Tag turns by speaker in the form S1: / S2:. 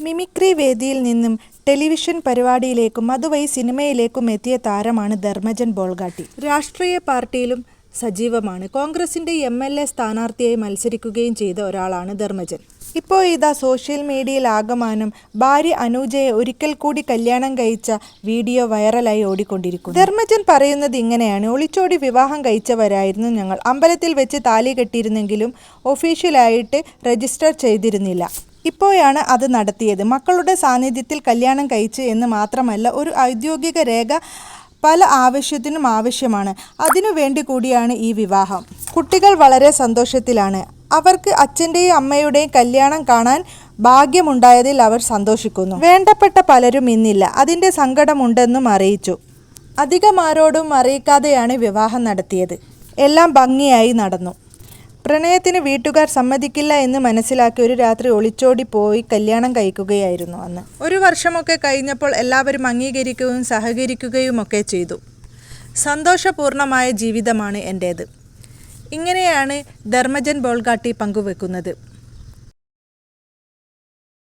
S1: Mimicry വേദിയിൽ നിന്നും television പരിപാടിയിലേക്കും അതുവഴി സിനിമയിലേക്കും എത്തിയ താരമാണ് ധർമ്മജൻ ബോൾഗാട്ടി. രാഷ്ട്രീയ പാർട്ടിയിലും സജീവമാണ്. കോൺഗ്രസിന്റെ എം എൽ എ സ്ഥാനാർത്ഥിയായി മത്സരിക്കുകയും ചെയ്ത ഒരാളാണ് ധർമ്മജൻ. ഇപ്പോൾ ഇതാ സോഷ്യൽ മീഡിയയിൽ ആകമാനം ഭാര്യ അനൂജയെ ഒരിക്കൽ കൂടി കല്യാണം കഴിച്ച വീഡിയോ വൈറലായി ഓടിക്കൊണ്ടിരിക്കുന്നു. ധർമ്മജൻ പറയുന്നത് ഇങ്ങനെയാണ്. ഒളിച്ചോടി വിവാഹം കഴിച്ചവരായിരുന്നു ഞങ്ങൾ. അമ്പലത്തിൽ വെച്ച് താലി കെട്ടിയിരുന്നെങ്കിലും ഒഫീഷ്യലായിട്ട് രജിസ്റ്റർ ചെയ്തിരുന്നില്ല. ഇപ്പോഴാണ് അത് നടത്തിയത്. മക്കളുടെ സാന്നിധ്യത്തിൽ കല്യാണം കഴിച്ച് എന്ന് മാത്രമല്ല ഒരു ഔദ്യോഗിക രേഖ പല ആവശ്യത്തിനും ആവശ്യമാണ്. അതിനു വേണ്ടി കൂടിയാണ് ഈ വിവാഹം. കുട്ടികൾ വളരെ സന്തോഷത്തിലാണ്. അവർക്ക് അച്ഛന്റെയും അമ്മയുടെയും കല്യാണം കാണാൻ ഭാഗ്യമുണ്ടായതിൽ അവർ സന്തോഷിക്കുന്നു. വേണ്ടപ്പെട്ട പലരും ഇന്നില്ല. അതിന്റെ സങ്കടമുണ്ടെന്നും അറിയിച്ചു. അധികമാരോടും അറിയിക്കാതെയാണ് വിവാഹം നടത്തിയത്. എല്ലാം ഭംഗിയായി നടന്നു. പ്രണയത്തിന് വീട്ടുകാർ സമ്മതിക്കില്ല എന്ന് മനസ്സിലാക്കി ഒരു രാത്രി ഒളിച്ചോടി പോയി കല്യാണം കഴിക്കുകയായിരുന്നു അന്ന്. ഒരു വർഷമൊക്കെ കഴിഞ്ഞപ്പോൾ എല്ലാവരും അംഗീകരിക്കുകയും സഹകരിക്കുകയും ഒക്കെ ചെയ്തു. സന്തോഷപൂർണമായ ജീവിതമാണ് എന്റേത് ഇങ്ങനെയാണ് ധർമ്മജൻ ബോൾഗാട്ടി പങ്കുവെക്കുന്നത്.